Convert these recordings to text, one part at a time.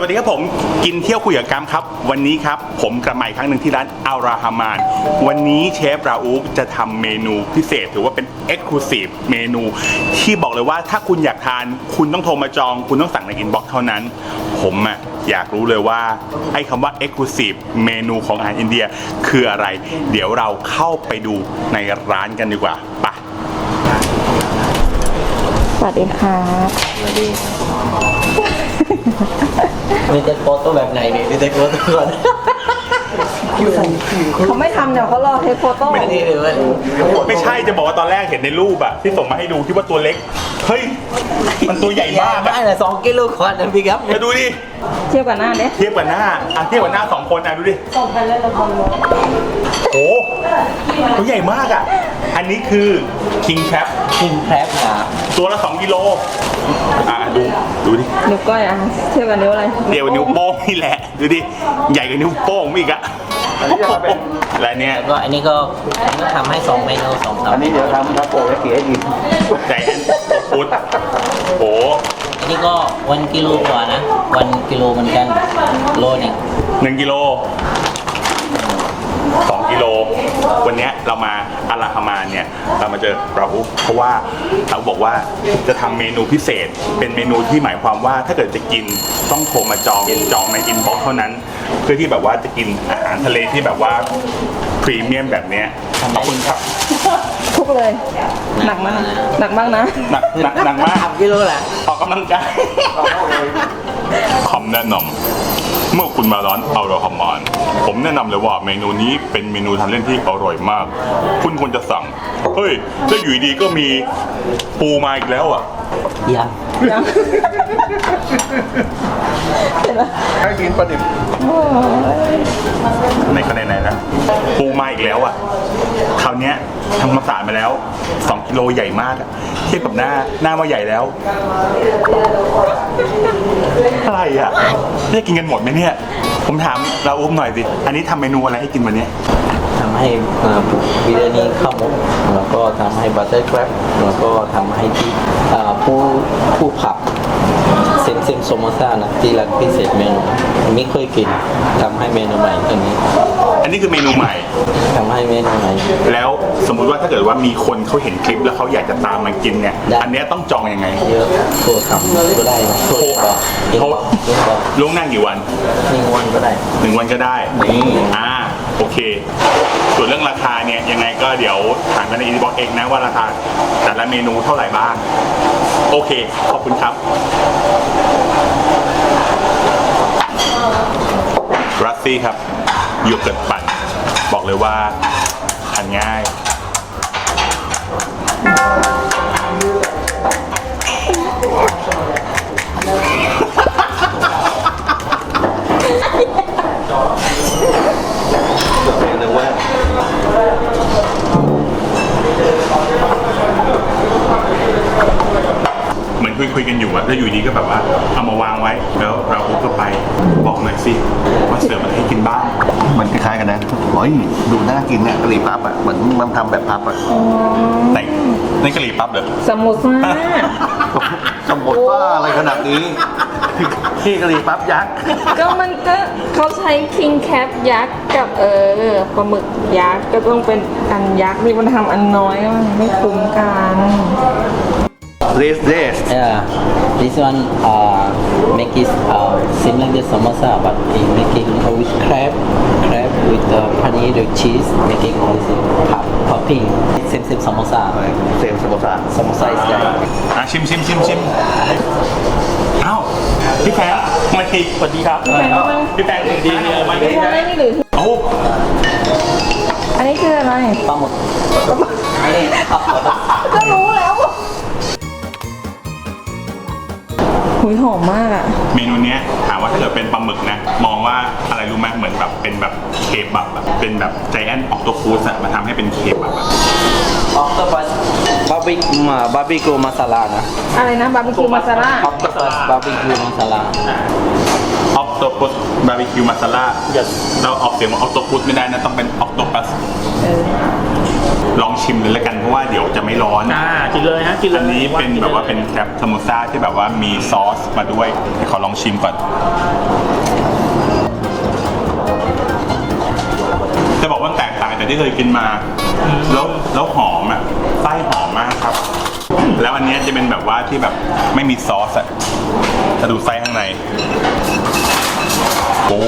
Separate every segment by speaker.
Speaker 1: สวัสดีครับผมกินเที่ยวคุยกับกัมครับ วันนี้ครับผมกลับมาอีกครั้งหนึ่งที่ร้านอัลราฮามาน วันนี้เชฟราอูฟจะทำเมนูพิเศษถือว่าเป็น Exclusive เมนู ที่บอกเลยว่าถ้าคุณอยากทาน คุณต้องโทรมาจอง คุณต้องสั่งในอินบ็อกซ์เท่านั้น ผมอะอยากรู้เลยว่าไอ้คำว่า Exclusive เมนูของอาหารอินเดียคืออะไร เดี๋ยวเราเข้าไปดูในร้านกันดีกว่าไป
Speaker 2: สวัสดีครับ
Speaker 3: มีแต่โฟโต้แบบไหนเนี่ยมีแต่โฟโต้ก่อน
Speaker 2: เขาไม่ทำเดี๋ยวเขารอเทคโฟโต้
Speaker 3: ไม่ดีเลยเว้ย
Speaker 1: ไม่ใช่จะบอกว่าตอนแรกเห็นในรูปอะที่ส่งมาให้ดูคิดว่าตัวเล็ก เฮ้ย มันตัวใหญ่มาก
Speaker 3: ได้
Speaker 1: อะ
Speaker 3: เลยสองกิโลกว่านะพี่ครับ
Speaker 1: มาดูดิ
Speaker 2: เทียบกับหน้าเนี้ย
Speaker 1: เทียบกับหน้าอะเทียบกับหน้าสองคนอะดูดิ
Speaker 2: ส่งไปเล่นละคร
Speaker 1: โอ้ตัวใหญ่มากอะ อันนี้คือ King Crab
Speaker 3: กินแครบนะ
Speaker 1: ตัวละ2กิโลอะดูดูดิ
Speaker 2: นิ้วก้อยอะเทียบกับนิ้วอะไร
Speaker 1: เดียวกับนิ้วโป้งนี่แหละ ดูดิ ใหญ่กว่านิ้วโป้งอีกอะ และเนี่ย
Speaker 3: แล้วก็อันนี้ก็อันนี้ทำให้สองเมนูสองสาม
Speaker 4: อันนี้เดี๋ยวทำทัพโปะและเกี๊ยวให้กิน
Speaker 1: ใจแอนตัวฟุตโอ้
Speaker 3: อันนี้ก็วันกิโลกว่านะ วันกิโลเหมือนกันโลหนึง
Speaker 1: หนึ่งกิโลสองกิโลวันเนี้ย เรามาอาราฮามานเนี่ยเรามาเจอเราอุ๊บเพราะว่าเราบอกว่าจะทำเมนูพิเศษ เป็นเมนูที่หมายความว่าถ้าเกิดจะกินต้องโทรมาจองจองในอินบ็อกซ์เท่านั้น เพื่อที่แบบว่าจะกินอาหารทะเลที่แบบว่าพรีเมียมแบบเนี้ยขอบคุณครับ
Speaker 2: ทุกเลย หนักมาก หนักมากนะ
Speaker 1: หนักหนักหนักมาก
Speaker 3: สามกิโลแหละ
Speaker 1: ออกกำลังกายคำแนะนำเมื่อคุณมาร้านอัลราฮามาน ผมแนะนำเลยว่าเมนูนี้เป็นเมนูทานเล่นที่อร่อยมาก คุณควรจะสั่ง เฮ้ยแล้วอยู่ดีๆก็มีปูมาอีกแล้วอะ
Speaker 3: ยัง
Speaker 2: ยังเห็นไหม
Speaker 4: ให้กินปลาดิบ
Speaker 2: โอ้ย
Speaker 1: ในคะแนนไหนนะปูมาอีกแล้วอะคราวเนี้ย ทำความสะอาดมาแล้ว 2กิโลใหญ่มากอะเทียบกับหน้าหน้าว่าใหญ่แล้วอะไรอะจะกินกันหมดไหมเนี่ย ผมถามเราอุ้มหน่อยสิ อันนี้ทำเมนูอะไรให้กินวันเนี้ย
Speaker 3: ทำให้เอ่อบิริยานีข้าวหมกแล้วก็ทำให้บัตเตอร์แครบแล้วก็ทำให้ที่เอ่อผู้ผู้ผับ เซมเซมโซมาซานะที่รักพิเศษเมนูไม่เคยกินทำให้เมนูใหม่ตัวนี้
Speaker 1: อันนี้คือเมนูใหม่
Speaker 3: ทำให้เมนูใหม่
Speaker 1: แล้วสมมุติว่าถ้าเกิดว่ามีคนเขาเห็นคลิปแล้วเขาอยากจะตามมากินเนี่ย
Speaker 3: ได้
Speaker 1: อันเนี้ยต้องจองยังไง
Speaker 3: เยอะโทรทำก็ได้โทรบอกเองบอกเองบอก
Speaker 1: ล่วงหน้ากี่วัน
Speaker 3: หนึ่งวันก็ได้
Speaker 1: หนึ่งวันก็ได้
Speaker 3: นี่
Speaker 1: อ่า โอเค ส่วนเรื่องราคาเนี่ยยังไงก็เดี๋ยวถามกันในอินบ็อกเองนะว่าราคาแต่ละเมนูเท่าไหร่บ้าง โอเค ขอบคุณครับ รัสซี่ครับโยเกิร์ตปั่น บอกเลยว่าทานง่าย
Speaker 4: ทำแบบพับอะ
Speaker 1: ในในกะหรี่ปั๊บเหรอ
Speaker 2: สมุซ่า
Speaker 4: สมบทว่าอะไรขนาดนี้ที่กะหรี่ปั๊บยักษ์
Speaker 2: ก็มันก็เขาใช้คิงแคปยักษ์กับเออปลาหมึกยักษ์ก็ต้องเป็นอันยักษ์นี่มันทำอันน้อยมันไม่คุ้มกัน
Speaker 4: เรสเรส
Speaker 3: Yeah, this one uh, make it uh, same like the samosa, but we making uh, with crab, crab with uh, paneer with cheese, making also pop, popping. Same same samosa.
Speaker 4: เซมสโมซา
Speaker 3: Samosa is that.
Speaker 1: อะชิมชิมชิมชิมเอ้าพี่แพงมาทีสวัสดีครับ
Speaker 2: พี่แพงมา
Speaker 1: พี่แพงดีเนี่ยมา
Speaker 2: ไม่ใช่นี่หรือ
Speaker 1: โอ้
Speaker 2: อันนี้คืออะไร
Speaker 3: Pamuk.
Speaker 2: ก็รู้แล้ว ยหอมมากอะ
Speaker 1: เมนูเนี้ยถามว่าถ้าเกิดเป็นปลาหมึกนะ มองว่าอะไรรู้ไหมเหมือนแบบเป็นแบบเคบับอะเป็นแบบใจแอนออกตัวฟูสอะมาทำให้เป็นเคบับอะ
Speaker 3: Octopus barbecue uh, barbecue masala นะ
Speaker 2: อะไรนะบาร์บีคิวมาซาร่า
Speaker 3: Octopus barbecue masala.
Speaker 1: ออกตัวฟูสบาร์บีคิวมาซาล่าเราออกเสียงว่าออกตัวฟูสไม่ได้นะ ต้องเป็นออกตัวปัส
Speaker 2: เออ
Speaker 1: ลองชิมเลยแล้วกันเพราะว่าเดี๋ยวจะไม่ร้อน
Speaker 5: อ่ากินเลยฮะกินเลย
Speaker 1: อันนี้เป็นแบบว่าเป็นแคปซามูซ่าที่แบบว่ามีซอสมาด้วยเดี๋ยวขอลองชิมก่อน จะบอกว่าแตกต่างจากที่เคยกินมา แล้วแล้วหอมอะไส้หอมมากครับ แล้วอันเนี้ยจะเป็นแบบว่าที่แบบไม่มีซอสอะจะดูไส้ข้างใน โอ้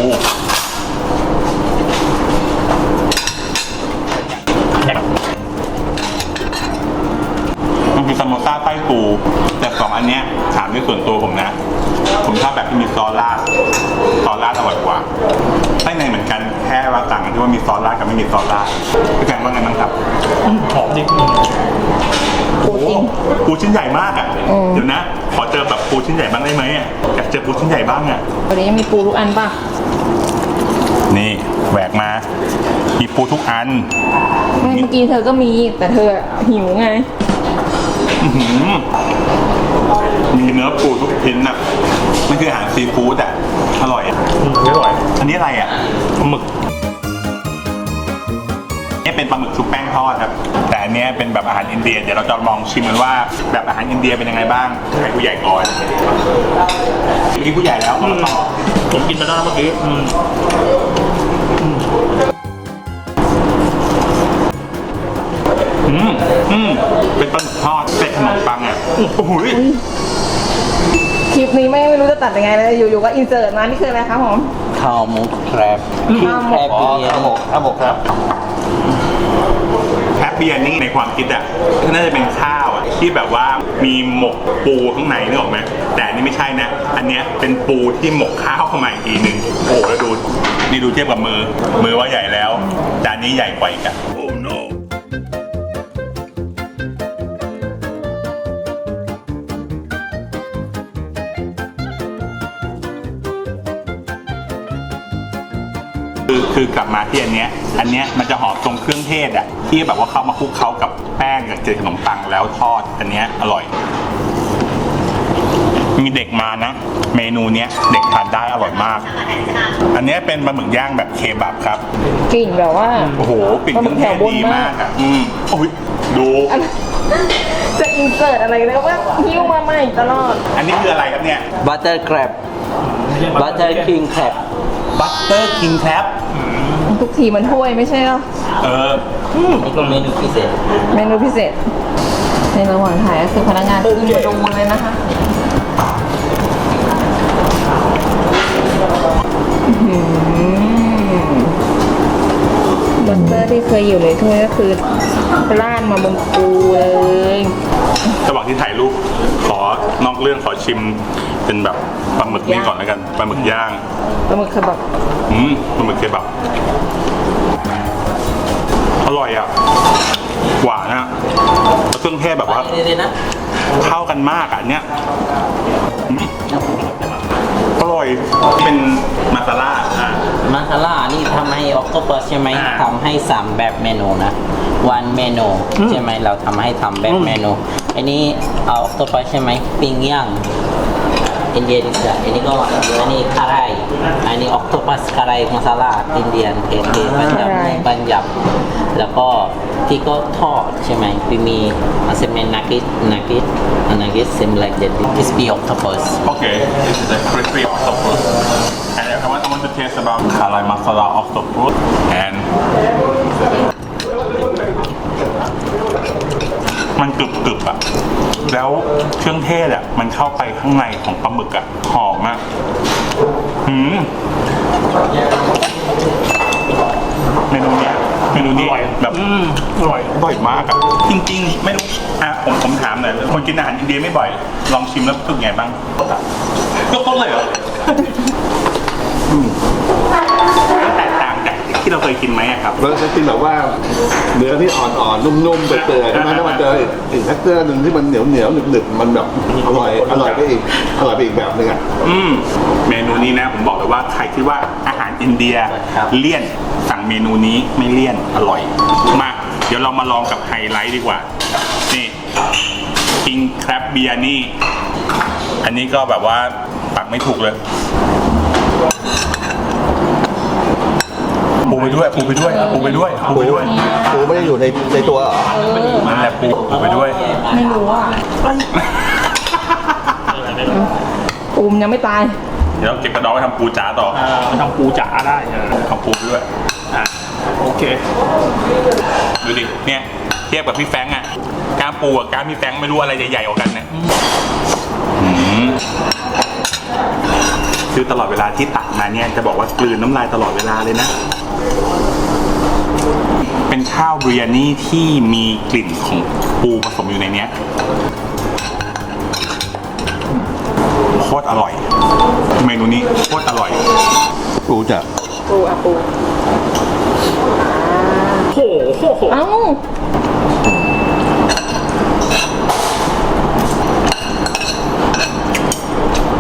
Speaker 1: มันคือซาโมซ่าไส้ปู แต่สองอันเนี้ยถามด้วยส่วนตัวผมนะ ผมชอบแบบที่มีซอสราดซอสราดอร่อยกว่าไส้ในเหมือนกันแค่ว่าต่างกันที่ว่ามีซอสราดกับไม่มีซอสราดพี่แกงว่าไงบ้างครับ
Speaker 5: หอมจริง
Speaker 2: ปูจริง
Speaker 1: ปูชิ้นใหญ่มากอะ
Speaker 2: อืม
Speaker 1: เดี๋ยวนะ ขอเจอแบบปูชิ้นใหญ่บ้างได้ไหมอะอยากเจอปูชิ้นใหญ่บ้างอะ
Speaker 2: วันนี้มีปูทุกอันป่ะ
Speaker 1: นี่แหวกมา มีปูทุกอัน
Speaker 2: ไม่เมื่อกี้เธอก็มีแต่เธอหิวไง
Speaker 1: อื้อหือมีเนื้อปูทุกชิ้นอะมันคืออาหารซีฟู้ดอะ อร่อยอะ
Speaker 5: อืมอร่อย
Speaker 1: อันนี้อะไรอะ
Speaker 5: ปลาหมึก
Speaker 1: นี่เป็นปลาหมึกชุบแป้งทอดครับ แต่อันเนี้ยเป็นแบบอาหารอินเดีย เดี๋ยวเราจะลองชิมกันว่าแบบอาหารอินเดียเป็นยังไงบ้างให้ผู้ใหญ่ก่อนเมื่อกี้ผู้ใหญ่แล้วมาต่อ
Speaker 5: ผมกินไปแล้วนะเมื่อกี้อืม
Speaker 1: อืมเป็นปลาหมึกทอดใส่ขนมปังอะโอ้โห
Speaker 2: คลิปนี้ไม่ไม่รู้จะตัดยังไงเลยอยู่ๆก็อินเสิร์ตมานี่คืออะไรคะผม
Speaker 3: ข้าวหมูแครบข้าวแครบ
Speaker 4: อ๋อ
Speaker 3: เบีย
Speaker 4: ครับผมครับผมครับ
Speaker 1: แคปเบียร์นี่ในความคิดอะน่าจะเป็นข้าวอะที่แบบว่ามีหมกปูข้างในนึกออกไหมแต่อันนี้ไม่ใช่นะ อันเนี้ยเป็นปูที่หมกข้าวเข้ามาอีกทีหนึ่งโอ้โหแล้วดูนี่ดูเทียบกับมือ มือว่าใหญ่แล้วจานนี้ใหญ่กว่าอีกอะ คือคือกลับมาที่อันเนี้ยอันเนี้ยมันจะหอมตรงเครื่องเทศอะที่แบบว่าเข้ามาคลุกเคล้ากับแป้งกับเจอขนมปังแล้วทอดอันเนี้ยอร่อย มีเด็กมานะ เมนูเนี้ยเด็กทานได้อร่อยมาก อันเนี้ยเป็นปลาหมึกย่างแบบเคบับครับ
Speaker 2: กลิ่นแบบว่า
Speaker 1: โอ้โหกลิ่นเครื่องเทศดีมากอะอืมโอ้ยดู
Speaker 2: อันจะอินเสิร์ตอะไรแล้วว่าหิ้วมาใหม่ตลอด
Speaker 1: อันนี้คืออะไรครับเนี่ย
Speaker 3: บัตเตอร์แครบบัตเตอร์คิงแครบ
Speaker 1: บัตเตอร์คิงแคป
Speaker 2: ทุกทีมันถ้วยไม่ใช่เหรอ
Speaker 1: เออ
Speaker 3: นี่ก็เมนูพิเศษ
Speaker 2: เมนูพิเศษ ในระหว่างถ่ายก็คือพนักงานขึ้นมาดูเลยนะคะอื้อหือบัตเตอร์ที่เคยอยู่ในถ้วยก็คือราดมาบนปูเลย
Speaker 1: ระหว่างที่ถ่ายรูปขอนอกเรื่องขอชิม เป็นแบบปลาหมึกนี่ก่อนแล้วกันปลาหมึกย่าง
Speaker 2: ปลาหมึกคือแบบ
Speaker 1: อืมปลาหมึกเคบับอร่อยอะ หวานอะแล้วเครื่องเทศแบบว่า
Speaker 3: นี่เลยนะ
Speaker 1: เข้ากันมากอะเนี่ยอืมอร่อยเป็นมาซาล่าอะ
Speaker 3: มาซาล่านี่ทำให้ออกโตปัสใช่ไหม
Speaker 1: อ่า
Speaker 3: ทำให้สามแบบเมนูนะวันเมนูใช่ไหมเราทำให้ทำแบบเมนู อันนี้เอาออกโตปัสใช่ไหมปิ้งย่างอินเดียดิสอันนี้ก็อันนี้คาไรอันนี้ออกโตปัสคาไรมาซาล่าอินเดียนเอเอปัญจับปัญจับ แล้วก็ที่ก็ทอดใช่ไหมพี่มีอาเซเมนนักกิสนักกิสนักกิส same like that crispy octopus
Speaker 1: Okay, this is a crispy taste about Kalai masala octopus and มันกรึบกรึบๆอะแล้วเครื่องเทศอะมันเข้าไปข้างในของปลาหมึกอะหอมมากหืมเมนูเนี้ยเมนูนี้แบบ
Speaker 5: อืมอร่อย
Speaker 1: บ่อยมากอะจริง ๆ ไม่รู้อะผมผมถามหน่อยคนกินอาหารอินเดียไม่บ่อย ลองชิมแล้วรู้สึกไงบ้างก็ต้นเลยเหรอ ยกินไหมอะครับ
Speaker 4: เราจะกินแบบว่าเนื้อที่อ่อนๆ นุ่มๆเปื่อยๆใช่ไหมถ้ามันเจออีกอีกแท็กเจอร์หนึ่งที่มันเหนียวเหนียวๆหนึบๆมันแบบอร่อยอร่อยไปอีกอร่อยไปอีกแบบหนึงอะ
Speaker 1: อืมเมนูนี้นะผมบอกเลยว่าใครคิดว่าอาหารอินเดีย
Speaker 3: ครับ
Speaker 1: เลี่ยนสั่งเมนูนี้ไม่เลี่ยนอร่อย มา เดี๋ยวเรามาลองกับไฮไลท์ดีกว่า นี่กิงแครบเบียนี่ อันนี้ก็แบบว่าปักไม่ถูกเลย ไปด้วยปูไปด้วยปูไปด้วยปูไปด้วย
Speaker 4: ปูไม่ได้อยู่ในในตัวเหรอ
Speaker 1: นั่นแหละปูปูไปด้วย
Speaker 2: ไม่รู้อะ
Speaker 5: อะไรไม่รู้
Speaker 2: ปูมนยังไม่ตาย
Speaker 1: เดี๋ยวเก็บกระดองไปทำปูจ๋าต่อ
Speaker 5: เอ่อทำปูจ๋าได้เออ
Speaker 1: ทำปูไปด้วย
Speaker 5: อะโอเค
Speaker 1: ดูดิเนี่ยเทียบกับพี่แฟรงค์อะกล้ามปูกับกล้ามพี่แฟรงค์ไม่รู้อะไรใหญ่ๆกว่ากันเนี่ยอืม คือตลอดเวลาที่ตักมาเนี่ยจะบอกว่ากลืนน้ำลายตลอดเวลาเลยนะ เป็นข้าวบริยานี่ที่มีกลิ่นของปูผสมอยู่ในเนี้ยโคตรอร่อย เมนูนี้โคตรอร่อย
Speaker 4: ปูจะ
Speaker 2: ปูอะปู
Speaker 5: โอ้โห
Speaker 2: เอ้า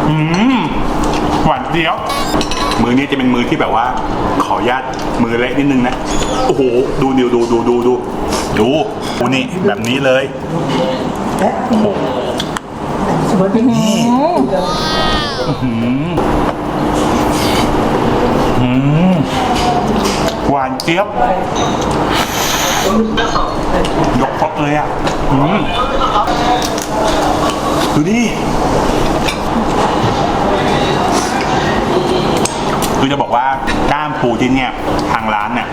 Speaker 1: อืมหวาน เดียว มือนี้จะเป็นมือที่แบบว่า ขออนุญาตมือเละนิดนึงนะ โอ้โห ดูดิวดูดูดูดูดูดูนี่แบบนี้เลย โอ้โหนี่อื้อหืออืมหวานเจี๊ยบ ยกครกเลยอะดูดิ คือจะบอกว่าก้ามปูที่เนี่ยทางร้านเนี่ย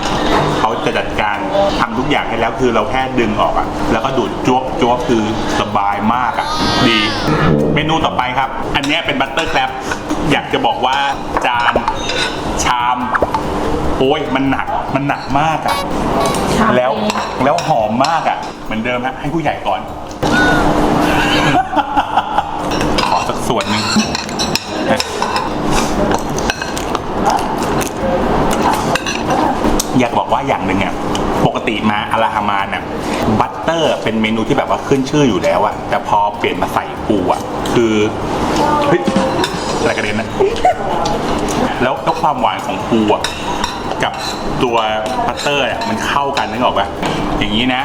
Speaker 1: เขาจะจัดการทำทุกอย่างให้แล้วคือเราแค่ดึงออกอะแล้วก็ดูดจวบจวบคือสบายมากอะดี เมนูต่อไปครับ อันเนี้ยเป็นบัตเตอร์แคลปอยากจะบอกว่าจานชามโอ้ยมันหนักมันหนักมากอะ
Speaker 2: ชาม
Speaker 1: แล้ว
Speaker 2: เอง
Speaker 1: แล้วหอมมากอะเหมือนเดิมฮะให้ผู้ใหญ่ก่อน ขอสักส่วนหนึ่งนะ อยากบอกว่าอย่างหนึ่งอะปกติมาอาราฮามานอะบัตเตอร์เป็นเมนูที่แบบว่าขึ้นชื่ออยู่แล้วอะแต่พอเปลี่ยนมาใส่ปูอะคือเฮ้ยอะไรกระเด็นนะแล้วแล้วความหวานของปูอะกับตัวบัตเตอร์อะมันเข้ากันนึกออกปะอย่างนี้นะ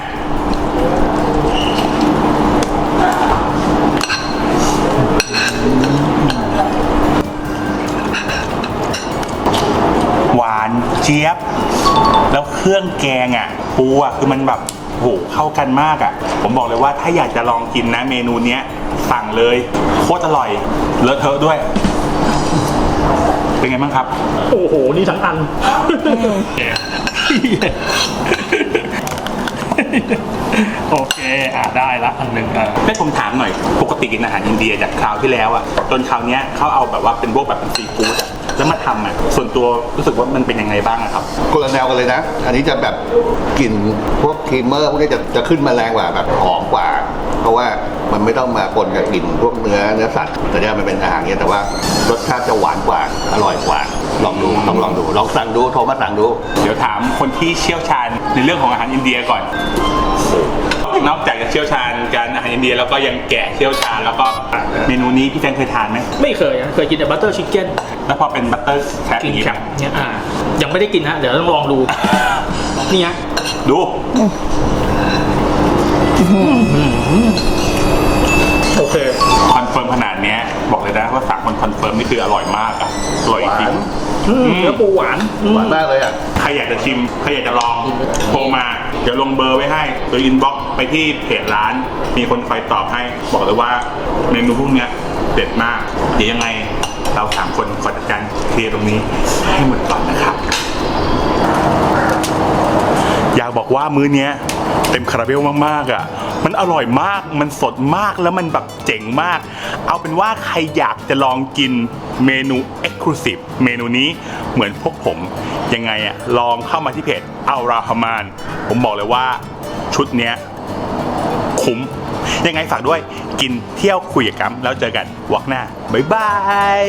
Speaker 1: หวานเจี๊ยบ แล้วเครื่องแกงอะปูอะคือมันแบบโหเข้ากันมากอะ ผมบอกเลยว่าถ้าอยากจะลองกินนะเมนูเนี้ยสั่งเลยโคตรอร่อยเลอะเทอะด้วย เป็นไงบ้างครับ
Speaker 5: โอ้โห นี่ทั้งอันแกโอเค อะได้ละอันหนึ่งอะ
Speaker 1: ให้ผมถามหน่อย ปกติกินอาหารอินเดียจากคราวที่แล้วอะ จนคราวเนี้ยเขาเอาแบบว่าเป็นพวกแบบเป็นซีฟู้ดอะ แล้วมาทำอะส่วนตัวรู้สึกว่ามันเป็นยังไงบ้างอะครับ
Speaker 4: คนละแนวกันเลยนะ อันนี้จะแบบกลิ่นพวกครีมเมอร์พวกนี้จะจะขึ้นมาแรงกว่าแบบหอมกว่า เพราะว่ามันไม่ต้องมาปนกับกลิ่นพวกเนื้อเนื้อสัตว์แต่เนี่ยมันเป็นอาหารเนี่ยแต่ว่ารสชาติจะหวานกว่าอร่อยกว่า ลองดูต้องลองดูลองสั่งดูโทรมาสั่งดู
Speaker 1: เดี๋ยวถามคนที่เชี่ยวชาญในเรื่องของอาหารอินเดียก่อน นอกจากจะเชี่ยวชาญการอาหารอินเดียแล้วก็ยังแกะเชี่ยวชาญแล้วก็เมนูนี้พี่แจนเคยทานไหม
Speaker 5: ไม่เคยนะเคยกินแต่บัตเตอร์ชิคเก้น
Speaker 1: แล้วพอเป็นบัตเตอร์แครป
Speaker 5: กิ
Speaker 1: อนย่างนี้
Speaker 5: แค
Speaker 1: ค
Speaker 5: ป
Speaker 1: รับ
Speaker 5: เนี่ยอ่ายังไม่ได้กินฮะเดี๋ยวต้องลองดูนี่ฮะ
Speaker 1: ดู
Speaker 5: โอเค
Speaker 1: คอนเฟิร์มขนาดเนี้ยบอกเลยนะว่าสามคนคอนเฟิร์มนี่คืออร่อยมากอะอร่อยจริง
Speaker 5: อืมเนื้อปูหวานอืม
Speaker 4: หวานมากเลยอะ
Speaker 1: ใครอยากจะชิม ใครอยากจะลองโทรมา เดี๋ยวลงเบอร์ไว้ให้หรืออินบ็อกไปที่เพจร้าน มีคนคอยตอบให้ บอกเลยว่าเมนูพวกเนี้ยเด็ดมาก เดี๋ยวยังไงเราสามคนขอจัดการเคลียร์ตรงนี้ให้หมดก่อนนะครับ อยากบอกว่ามื้อเนี้ยเต็มคาราเบลมากๆอะ มันอร่อยมาก มันสดมากแล้วมันแบบเจ๋งมาก เอาเป็นว่าใครอยากจะลองกินเมนู Exclusive เมนูนี้เหมือนพวกผม ยังไงอะลองเข้ามาที่เพจอัลราฮามาน ผมบอกเลยว่าชุดเนี้ยคุ้ม ยังไงฝากด้วยกินเที่ยวคุยกับกัมแล้วเจอกันวอกหน้า บ๊ายบาย